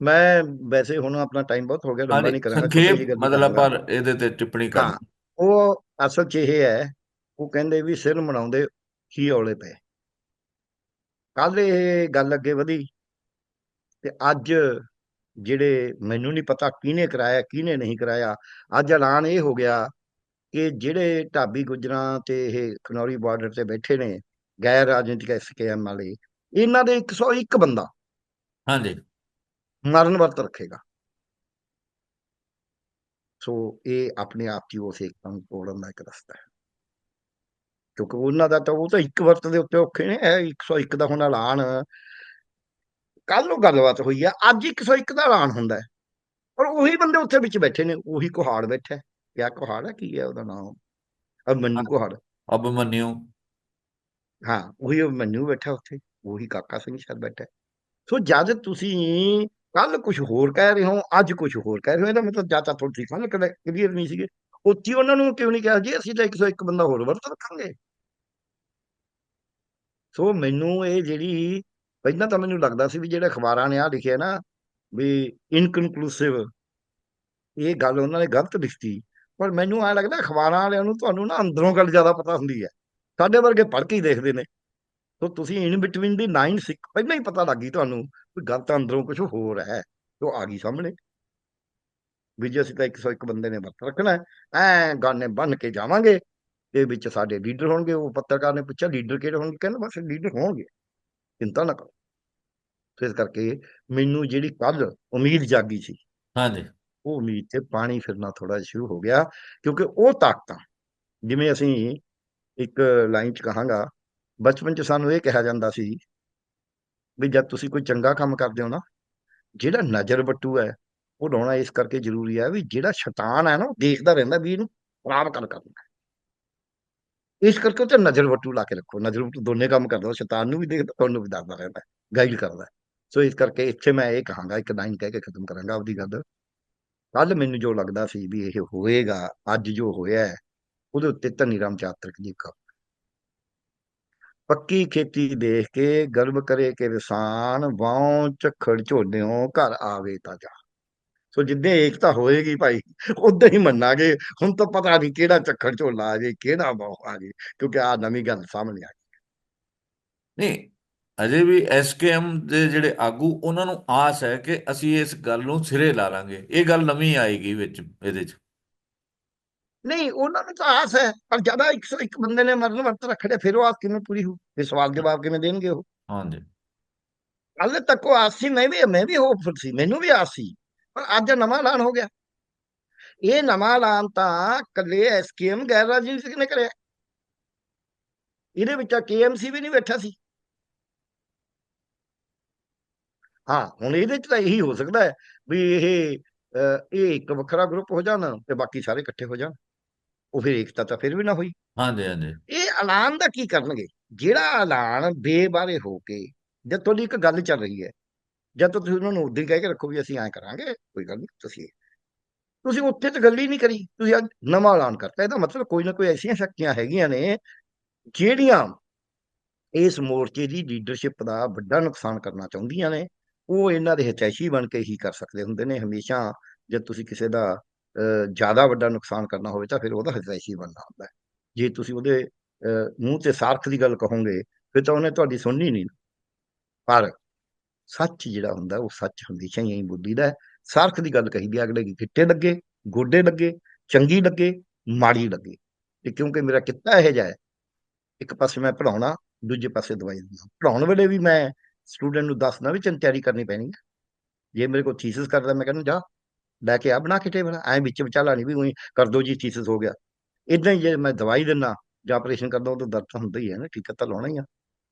ਮੈਂ ਵੈਸੇ ਹੁਣ ਆਪਣਾ ਟਾਈਮ ਬਹੁਤ ਹੋ ਗਿਆ ਲੰਬਾ ਨਹੀਂ ਕਰਾਂਗਾ ਸੰਖੇਪ ਮਤਲਬ ਪਰ ਇਹਦੇ ਤੇ ਟਿੱਪਣੀ ਕਰ ਉਹ ਅਸਲ 'ਚ ਇਹ ਹੈ ਉਹ ਕਹਿੰਦੇ ਵੀ ਸਿਰ ਮਨਾਉਂਦੇ ਹੀ ਔਲੇ ਪਏ। ਕੱਲ ਇਹ ਗੱਲ ਅੱਗੇ ਵਧੀ ਤੇ ਅੱਜ ਜਿਹੜੇ ਮੈਨੂੰ ਨਹੀਂ ਪਤਾ ਕਿਹਨੇ ਕਰਾਇਆ ਕਿਹਨੇ ਨਹੀਂ ਕਰਾਇਆ ਅੱਜ ਐਲਾਨ ਇਹ ਹੋ ਗਿਆ ਕਿ ਜਿਹੜੇ ਢਾਬੀ ਗੁੱਜਰਾਂ ਤੇ ਇਹ ਖਨੌਰੀ ਬਾਰਡਰ ਤੇ ਬੈਠੇ ਨੇ ਗੈਰ ਰਾਜਨੀਤਿਕ ਐਸਕੇਐਮ ਵਾਲੇ ਇਹਨਾਂ ਦੇ 101 ਬੰਦਾ ਹਾਂਜੀ। ਮਰਨ ਵਰਤ ਰੱਖੇਗਾ। ਸੋ ਇਹ ਆਪਣੇ ਆਪ ਹੀ ਉਸ ਏਕਤਾ ਨੂੰ ਤੋੜਨ ਦਾ ਇੱਕ ਰਸਤਾ ਹੈ। ਕਿਉਂਕਿ ਉਹਨਾਂ ਦਾ ਤਾਂ ਉਹ ਤਾਂ ਇੱਕ ਵਰਤ ਦੇ ਉੱਤੇ ਔਖੇ ਨੇ ਇਹ 101 ਦਾ ਹੁਣ ਐਲਾਨ ਕੱਲ ਨੂੰ ਗੱਲਬਾਤ ਹੋਈ ਆ ਅੱਜ 101 ਦਾ ਐਲਾਨ ਹੁੰਦਾ ਹੈ। ਔਰ ਉਹੀ ਬੰਦੇ ਉੱਥੇ ਵਿੱਚ ਬੈਠੇ ਨੇ ਉਹੀ ਕੁਹਾੜ ਬੈਠਾ ਕਿਆ ਕੁਹਾੜ ਹੈ ਕੀ ਹੈ ਉਹਦਾ ਨਾਮ? ਅਭਮਨੂ ਕੁਹਾੜ। ਅਬ ਮੰਨਿਓ ਹਾਂ ਉਹੀ ਅਭਮਨੂ ਬੈਠਾ ਉੱਥੇ ਉਹੀ ਕਾਕਾ ਸਿੰਘ ਸ਼ਾਇਦ ਬੈਠਾ। ਸੋ ਜਦ ਤੁਸੀਂ ਕੱਲ ਕੁਝ ਹੋਰ ਕਹਿ ਰਹੇ ਹੋ, ਅੱਜ ਕੁਝ ਹੋਰ ਕਹਿ ਰਹੇ ਹੋ, ਇਹਦਾ ਮਤਲਬ ਜਾਂ ਤਾਂ ਤੁਹਾਡੀ ਕੱਲ ਕਲੀਅਰ ਨਹੀਂ ਸੀਗੇ। ਉੱਥੇ ਉਹਨਾਂ ਨੂੰ ਕਿਉਂ ਨਹੀਂ ਕਿਹਾ ਜੀ, ਅਸੀਂ ਤਾਂ 101 ਬੰਦਾ ਹੋਰ ਵਰਤ ਰੱਖਾਂਗੇ। ਸੋ ਮੈਨੂੰ ਇਹ ਜਿਹੜੀ ਪਹਿਲਾਂ ਤਾਂ ਮੈਨੂੰ ਲੱਗਦਾ ਸੀ ਵੀ ਜਿਹੜੇ ਅਖਬਾਰਾਂ ਨੇ ਆ ਲਿਖਿਆ ਨਾ ਵੀ ਇਨਕਨਕਲੂਸਿਵ ਇਹ ਗੱਲ ਉਹਨਾਂ ਨੇ ਗਲਤ ਲਿਖਤੀ। ਪਰ ਮੈਨੂੰ ਐ ਲੱਗਦਾ ਅਖਬਾਰਾਂ ਵਾਲਿਆਂ ਨੂੰ ਤੁਹਾਨੂੰ ਨਾ ਅੰਦਰੋਂ ਗੱਲ ਜ਼ਿਆਦਾ ਪਤਾ ਹੁੰਦੀ ਹੈ। ਸਾਡੇ ਵਰਗੇ ਪੜ੍ਹ ਕੇ ਹੀ ਦੇਖਦੇ ਨੇ। ਸੋ ਤੁਸੀਂ ਇਨ ਬਿਟਵੀਨ ਦੀ ਲਾਈਨ ਸਿੱਖ, ਪਹਿਲਾਂ ਹੀ ਪਤਾ ਲੱਗ ਗਈ ਤੁਹਾਨੂੰ ਗੱਲ ਤਾਂ ਅੰਦਰੋਂ ਕੁਝ ਹੋਰ ਹੈ ਉਹ ਆ ਗਈ ਸਾਹਮਣੇ। ਵੀ ਜੇ ਅਸੀਂ ਤਾਂ 101 ਬੰਦੇ ਨੇ ਵਰਤ ਰੱਖਣਾ ਐ ਗਾਨੇ ਬੰਨ ਕੇ ਜਾਵਾਂਗੇ ਤੇ ਵਿੱਚ ਸਾਡੇ ਲੀਡਰ ਹੋਣਗੇ ਉਹ ਪੱਤਰਕਾਰ ਨੇ ਪੁੱਛਿਆ ਲੀਡਰ ਕਿਹੜੇ ਹੋਣਗੇ? ਕਹਿੰਦਾ ਬਸ ਲੀਡਰ ਹੋਣਗੇ ਚਿੰਤਾ ਨਾ ਕਰੋ। ਇਸ ਕਰਕੇ ਮੈਨੂੰ ਜਿਹੜੀ ਕੱਲ ਉਮੀਦ ਜਾਗੀ ਸੀ ਹਾਂਜੀ। ਉਹ ਉਮੀਦ ਤੇ ਪਾਣੀ ਫਿਰਨਾ ਥੋੜਾ ਸ਼ੁਰੂ ਹੋ ਗਿਆ ਕਿਉਂਕਿ ਉਹ ਤਾਕਤਾਂ ਜਿਵੇਂ ਅਸੀਂ ਇੱਕ ਲਾਈਨ ਚ ਕਹਾਂਗਾ ਬਚਪਨ ਚ ਸਾਨੂੰ ਇਹ ਕਿਹਾ ਜਾਂਦਾ ਸੀ ਵੀ ਜਦ ਤੁਸੀਂ ਕੋਈ ਚੰਗਾ ਕੰਮ ਕਰਦੇ ਹੋ ਨਾ, ਜਿਹੜਾ ਨਜ਼ਰ ਬੱਟੂ ਹੈ, ਉਹ ਲਾਉਣਾ ਇਸ ਕਰਕੇ ਜ਼ਰੂਰੀ ਹੈ ਵੀ ਜਿਹੜਾ ਸ਼ੈਤਾਨ ਹੈ ਨਾ, ਉਹ ਦੇਖਦਾ ਰਹਿੰਦਾ, ਵੀ ਇਹਨੂੰ ਖਰਾਬ ਕਰ ਕਰਨਾ ਇਸ ਕਰਕੇ ਉਹ ਤੇ ਨਜ਼ਰ ਬੱਟੂ ਲਾ ਕੇ ਰੱਖੋ। ਨਜ਼ਰ ਬੱਟੂ ਦੋਨੇ ਕੰਮ ਕਰਦਾ ਸ਼ੈਤਾਨ ਨੂੰ ਵੀ ਦੇਖਦਾ ਤੁਹਾਨੂੰ ਵੀ ਦੱਸਦਾ ਰਹਿੰਦਾ ਗਾਈਡ ਕਰਦਾ ਸੋ ਇਸ ਕਰਕੇ ਇੱਥੇ ਮੈਂ ਇਹ ਕਹਾਂਗਾ, ਇੱਕ ਲਾਈਨ ਕਹਿ ਕੇ ਖਤਮ ਕਰਾਂਗਾ ਆਪਦੀ ਗੱਲ। ਕੱਲ ਮੈਨੂੰ ਜੋ ਲੱਗਦਾ ਸੀ ਵੀ ਇਹ ਹੋਏਗਾ, ਅੱਜ ਜੋ ਹੋਇਆ ਹੈ, ਉਹਦੇ ਉੱਤੇ ਧਨੀ ਰਾਮ ਚਾਤਰਕ ਜੀ ਕਾ ਪੱਕੀ ਖੇਤੀ ਦੇਖ ਕੇ ਗਰਵ ਕਰੇ ਕਿ ਕਿਸਾਨ ਵਾਉ ਝੱਖੜ ਝੋਲਿਓ ਘਰ ਆਵੇ ਤਾਂ ਜਾ ਸੋ ਜਿੱਦੇ ਏਕਤਾ ਹੋਏਗੀ ਭਾਈ ਉਦਾਂ ਹੀ ਮੰਨਾਂਗੇ। ਹੁਣ ਤਾਂ ਪਤਾ ਨਹੀਂ ਕਿਹੜਾ ਝੱਖੜ ਝੋਲਾ ਆ ਜੇ, ਕਿਹੜਾ ਵਾਉ ਆ ਜੇ, ਕਿਉਂਕਿ ਆ ਨਵੀਂ ਗੱਲ ਸਾਹਮਣੇ ਆ ਗਈ। ਨਹੀਂ, ਅਜੇ ਵੀ ਐਸਕੇਐਮ ਦੇ ਜਿਹੜੇ ਆਗੂ, ਉਹਨਾਂ ਨੂੰ ਆਸ ਹੈ ਕਿ ਅਸੀਂ ਇਸ ਗੱਲ ਨੂੰ ਸਿਰੇ ਲਾ ਲਾਂਗੇ। ਇਹ ਗੱਲ ਨਵੀਂ ਆਏਗੀ ਵਿੱਚ, ਇਹਦੇ ਚ। ਨਹੀਂ ਉਹਨਾਂ ਨੂੰ ਤਾਂ ਆਸ ਹੈ ਪਰ ਜ਼ਿਆਦਾ 101 ਬੰਦੇ ਨੇ ਮਰਨ ਵਰਤ ਰੱਖੜੇ ਫਿਰ ਉਹ ਆਸ ਕਿਵੇਂ ਪੂਰੀ ਹੋ ਇਹ ਸਵਾਲ ਜਵਾਬ ਕਿਵੇਂ ਦੇਣਗੇ ਉਹ? ਹਾਂਜੀ। ਹਾਲੇ ਤੱਕ ਉਹ ਆਸ ਸੀ ਮੈਂ ਵੀ ਮੈਂ ਵੀ ਹੋਪਫੁਲ ਸੀ ਮੈਨੂੰ ਵੀ ਆਸ ਸੀ ਪਰ ਅੱਜ ਨਵਾਂ ਐਲਾਨ ਹੋ ਗਿਆ। ਇਹ ਨਵਾਂ ਐਲਾਨ ਤਾਂ ਕੱਲੇ ਐਸਕੇਐਮ ਗੈਰ ਰਾਜਨੀਤਿਕ ਨੇ ਕਰਿਆ। ਇਹਦੇ ਵਿੱਚ ਕੇਐਮਸੀ ਵੀ ਨਹੀਂ ਬੈਠਾ ਸੀ। ਹਾਂ ਹੁਣ ਇਹਦੇ ਚ ਤਾਂ ਇਹੀ ਹੋ ਸਕਦਾ ਹੈ ਵੀ ਇਹ ਇਹ ਇੱਕ ਵੱਖਰਾ ਗਰੁੱਪ ਹੋ ਜਾਣ ਤੇ ਬਾਕੀ ਸਾਰੇ ਇਕੱਠੇ ਹੋ ਜਾਣ। ਉਹ ਫਿਰ ਏਕਤਾ ਤਾਂ ਫਿਰ ਵੀ ਨਾ ਹੋਈ। ਹਾਂਜੀ ਹਾਂਜੀ। ਇਹ ਐਲਾਨ ਦਾ ਕੀ ਕਰਨਗੇ? ਜਿਹੜਾ ਐਲਾਨ ਬੇਬਾਰੇ ਹੋ ਕੇ ਜਦ ਤੁਹਾਡੀ ਇੱਕ ਗੱਲ ਚੱਲ ਰਹੀ ਹੈ ਜਦ ਤੋਂ ਤੁਸੀਂ ਉਹਨਾਂ ਨੂੰ ਉਦੋਂ ਕਹਿ ਕੇ ਰੱਖੋ ਵੀ ਅਸੀਂ ਐਂ ਕਰਾਂਗੇ ਕੋਈ ਗੱਲ ਨਹੀਂ ਤੁਸੀਂ ਤੁਸੀਂ ਉੱਥੇ ਤੇ ਗੱਲ ਹੀ ਨਹੀਂ ਕਰੀ ਤੁਸੀਂ ਅੱਜ ਨਵਾਂ ਐਲਾਨ ਕਰਤਾ। ਇਹਦਾ ਮਤਲਬ ਕੋਈ ਨਾ ਕੋਈ ਐਸੀਆਂ ਸ਼ਕਤੀਆਂ ਹੈਗੀਆਂ ਨੇ ਜਿਹੜੀਆਂ ਇਸ ਮੋਰਚੇ ਦੀ ਲੀਡਰਸ਼ਿਪ ਦਾ ਵੱਡਾ ਨੁਕਸਾਨ ਕਰਨਾ ਚਾਹੁੰਦੀਆਂ ਨੇ। ਉਹ ਇਹਨਾਂ ਦੇ ਹਤੈਸ਼ੀ ਬਣ ਕੇ ਹੀ ਕਰ ਸਕਦੇ ਹੁੰਦੇ ਨੇ। ਹਮੇਸ਼ਾ ਜਦ ਤੁਸੀਂ ਕਿਸੇ ਦਾ ਜ਼ਿਆਦਾ ਵੱਡਾ ਨੁਕਸਾਨ ਕਰਨਾ ਹੋਵੇ ਤਾਂ ਫਿਰ ਉਹਦਾ ਹਤੈਸ਼ੀ ਬਣਨਾ ਹੁੰਦਾ ਹੈ। ਜੇ ਤੁਸੀਂ ਉਹਦੇ ਮੂੰਹ ਤੇ ਸਾਰਖ ਦੀ ਗੱਲ ਕਹੋਗੇ ਫਿਰ ਤਾਂ ਉਹਨੇ ਤੁਹਾਡੀ ਸੁਣਨੀ ਨਹੀਂ। ਪਰ ਸੱਚ ਜਿਹੜਾ ਹੁੰਦਾ ਉਹ ਸੱਚ ਹਮੇਸ਼ਾ ਹੀ ਬੋਲੀਦਾ ਹੈ। ਸਾਰਖ ਦੀ ਗੱਲ ਕਹੀਦੀ ਹੈ, ਅਗਲੇ ਦੀ ਗਿੱਟੇ ਲੱਗੇ ਗੋਡੇ ਲੱਗੇ ਚੰਗੀ ਲੱਗੇ ਮਾੜੀ ਲੱਗੇ। ਤੇ ਕਿਉਂਕਿ ਮੇਰਾ ਕਿੱਤਾ ਇਹ ਜਿਹਾ ਹੈ ਇੱਕ ਪਾਸੇ ਮੈਂ ਪੜਾਉਣਾ ਦੂਜੇ ਪਾਸੇ ਦਵਾਈ ਦੇਣਾ ਪੜਾਉਣ ਵੇਲੇ ਵੀ ਮੈਂ ਸਟੂਡੈਂਟ ਨੂੰ ਦੱਸਣਾ ਵੀ ਚੰਨ ਤਿਆਰੀ ਕਰਨੀ ਪੈਣੀ ਹੈ। ਜੇ ਮੇਰੇ ਕੋਲ ਥੀਸਿਸ ਕਰਦਾ ਮੈਂ ਕਹਿੰਦਾ ਜਾ ਲੈ ਕੇ ਆ, ਬਣਾ ਕੇ ਟੇਬਲ, ਐ ਵਿੱਚ ਵਿਚਾਲਾ ਨਹੀਂ ਵੀ ਉਹੀ ਕਰ ਦੋ ਜੀ ਥੀਸਿਸ ਹੋ ਗਿਆ। ਇਦਾਂ ਹੀ ਜੇ ਮੈਂ ਦਵਾਈ ਦਿੰਨਾ ਜਾਂ ਆਪਰੇਸ਼ਨ ਕਰਦਾ ਉਹ ਤਾਂ ਦਰਦ ਹੁੰਦਾ ਹੀ ਹੈ ਨਾ ਟੀਕਾ ਤਾਂ ਲਾਉਣਾ ਹੀ ਆ।